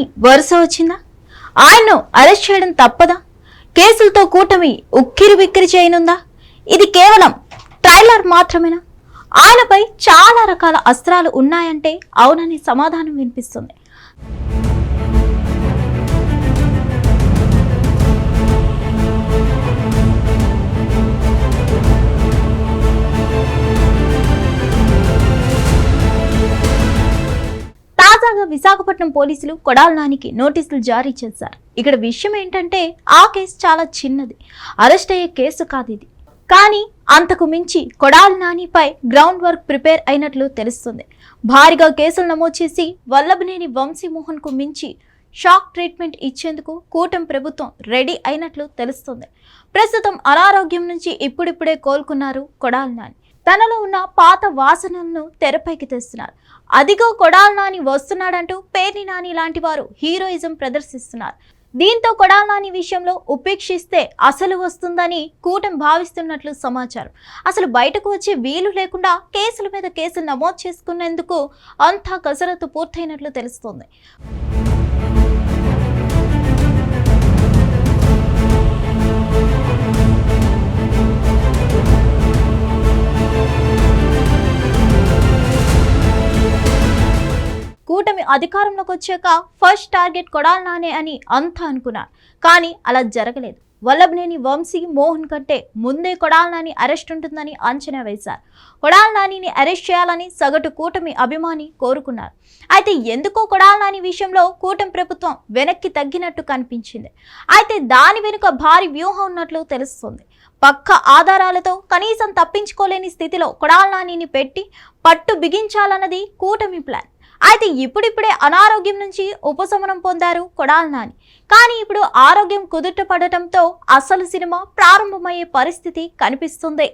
నాని వరుస వచ్చిందా? ఆయన్ను అరెస్ట్ చేయడం తప్పదా? కేసులతో కూటమి ఉక్కిరి బిక్కిరి చేయనుందా? ఇది కేవలం ట్రైలర్ మాత్రమేనా? ఆయనపై చాలా రకాల అస్త్రాలు ఉన్నాయంటే అవునని సమాధానం వినిపిస్తుంది. విశాఖపట్నం పోలీసులు కొడాల నానికి నోటీసులు జారీ చేశారు. ఇక్కడ విషయం ఏంటంటే ఆ కేసు చాలా చిన్నది. అరెస్ట్ అయ్యే కేసు కాదు ఇది. కానీ అంతకు మించి కొడాల నానిపై గ్రౌండ్ వర్క్ ప్రిపేర్ అయినట్లు తెలుస్తుంది. భారీగా కేసులు నమోదు చేసి వల్లభనేని వంశీమోహన్కు మించి షాక్ ట్రీట్మెంట్ ఇచ్చేందుకు కూటమి ప్రభుత్వం రెడీ అయినట్లు తెలుస్తుంది. ప్రస్తుతం అనారోగ్యం నుంచి ఇప్పుడిప్పుడే కోలుకున్నారు కొడాల నాని. తనలో ఉన్న పాత వాసనలను తెరపైకి తెస్తున్నారు. అదిగో కొడాల నాని వస్తున్నాడంటూ పేర్ని నాని లాంటి వారు హీరోయిజం ప్రదర్శిస్తున్నారు. దీంతో కొడాల నాని విషయంలో ఉపేక్షిస్తే అసలు వస్తుందని కూటమి భావిస్తున్నట్లు సమాచారం. అసలు బయటకు వచ్చే వీలు లేకుండా కేసుల మీద కేసులు నమోదు చేసుకునేందుకు అంతా కసరత్తు పూర్తయినట్లు తెలుస్తోంది. కూటమి అధికారంలోకి వచ్చాక ఫస్ట్ టార్గెట్ కొడాల నానే అని అంతా అనుకున్నారు. కానీ అలా జరగలేదు. వల్లభనేని వంశీ మోహన్ కంటే ముందే కొడాలనాని అరెస్ట్ ఉంటుందని అంచనా వేశారు. కొడాలనానిని అరెస్ట్ చేయాలని సగటు కూటమి అభిమాని కోరుకున్నారు. అయితే ఎందుకో కొడాలనాని విషయంలో కూటమి ప్రభుత్వం వెనక్కి తగ్గినట్టు కనిపించింది. అయితే దాని వెనుక భారీ వ్యూహం ఉన్నట్లు తెలుస్తుంది. పక్క ఆధారాలతో కనీసం తప్పించుకోలేని స్థితిలో కొడాల నానిని పెట్టి పట్టు బిగించాలన్నది కూటమి ప్లాన్ అయితే ఇప్పుడిప్పుడే అనారోగ్యం నుంచి ఉపశమనం పొందారు కొడాల నాని. కానీ ఇప్పుడు ఆరోగ్యం కుదుట పడటంతో అసలు సినిమా ప్రారంభమయ్యే పరిస్థితి కనిపిస్తుంది.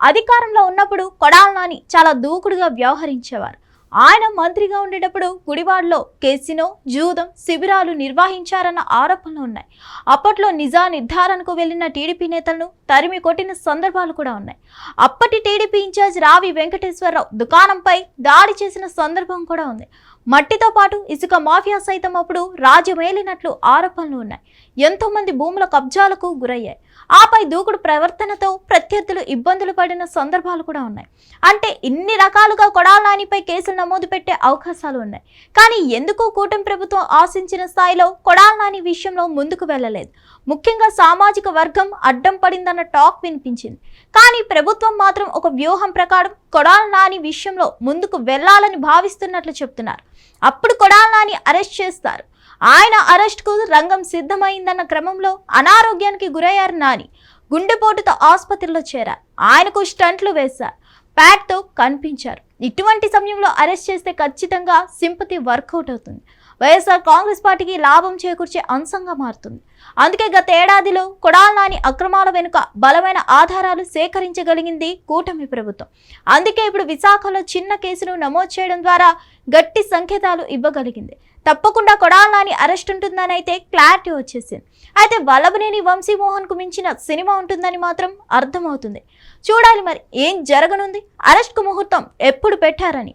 అధికారంలో ఉన్నప్పుడు కొడాల నాని చాలా దూకుడుగా వ్యవహరించేవారు. ఆయన మంత్రిగా ఉండేటప్పుడు గుడివాడలో కేసినో జూదం శిబిరాలు నిర్వహించారన్న ఆరోపణలు ఉన్నాయి. అప్పట్లో నిజా నిర్ధారణకు వెళ్ళిన టీడీపీ నేతలను తరిమి కొట్టిన సందర్భాలు కూడా ఉన్నాయి. అప్పటి టీడీపీ ఇన్ఛార్జ్ రావి వెంకటేశ్వరరావు దుకాణంపై దాడి చేసిన సందర్భం కూడా ఉంది. మట్టితో పాటు ఇసుక మాఫియా సైతం అప్పుడు రాజ్యమేలినట్లు ఆరోపణలు ఉన్నాయి. ఎంతో మంది భూముల కబ్జాలకు గురయ్యాయి. ఆపై దూకుడు ప్రవర్తనతో ప్రత్యర్థులు ఇబ్బందులు పడిన సందర్భాలు కూడా ఉన్నాయి. అంటే ఇన్ని రకాలుగా కొడాలానిపై కేసులు నమోదు పెట్టే అవకాశాలు ఉన్నాయి. కానీ ఎందుకో కూటమి ప్రభుత్వం ఆశించిన స్థాయిలో కొడాలనాని విషయంలో ముందుకు వెళ్ళలేదు? ముఖ్యంగా సామాజిక వర్గం అడ్డం పడిందన్న టాక్ వినిపించింది. కానీ ప్రభుత్వం మాత్రం ఒక వ్యూహం ప్రకారం కొడాలనాని విషయంలో ముందుకు వెళ్ళాలని భావిస్తున్నట్లు చెప్తున్నారు. అప్పుడు కొడాల నాని అరెస్ట్ చేస్తారు. ఆయన అరెస్ట్కు రంగం సిద్ధమైందన్న క్రమంలో అనారోగ్యానికి గురయ్యారు నాని. గుండెపోటుతో ఆసుపత్రిలో చేరారు. ఆయనకు స్టంట్లు వేశారు. ప్యాడ్తో కనిపించారు. ఇటువంటి సమయంలో అరెస్ట్ చేస్తే ఖచ్చితంగా సింపతి వర్కౌట్ అవుతుంది. వైఎస్ఆర్ కాంగ్రెస్ పార్టీకి లాభం చేకూర్చే అంశంగా మారుతుంది. అందుకే గత ఏడాదిలో కొడాల నాని అక్రమాల వెనుక బలమైన ఆధారాలు సేకరించగలిగింది కూటమి ప్రభుత్వం. అందుకే ఇప్పుడు విశాఖలో చిన్న కేసును నమోదు చేయడం ద్వారా గట్టి సంకేతాలు ఇవ్వగలిగింది. తప్పకుండా కొడాల నాని అరెస్ట్ ఉంటుందని అయితే క్లారిటీ వచ్చేసింది. అయితే వల్లభనేని వంశీమోహన్కు మించిన సినిమా ఉంటుందని మాత్రం అర్థమవుతుంది. చూడాలి మరి ఏం జరగనుంది? అరెస్ట్కు ముహూర్తం ఎప్పుడు పెట్టారని.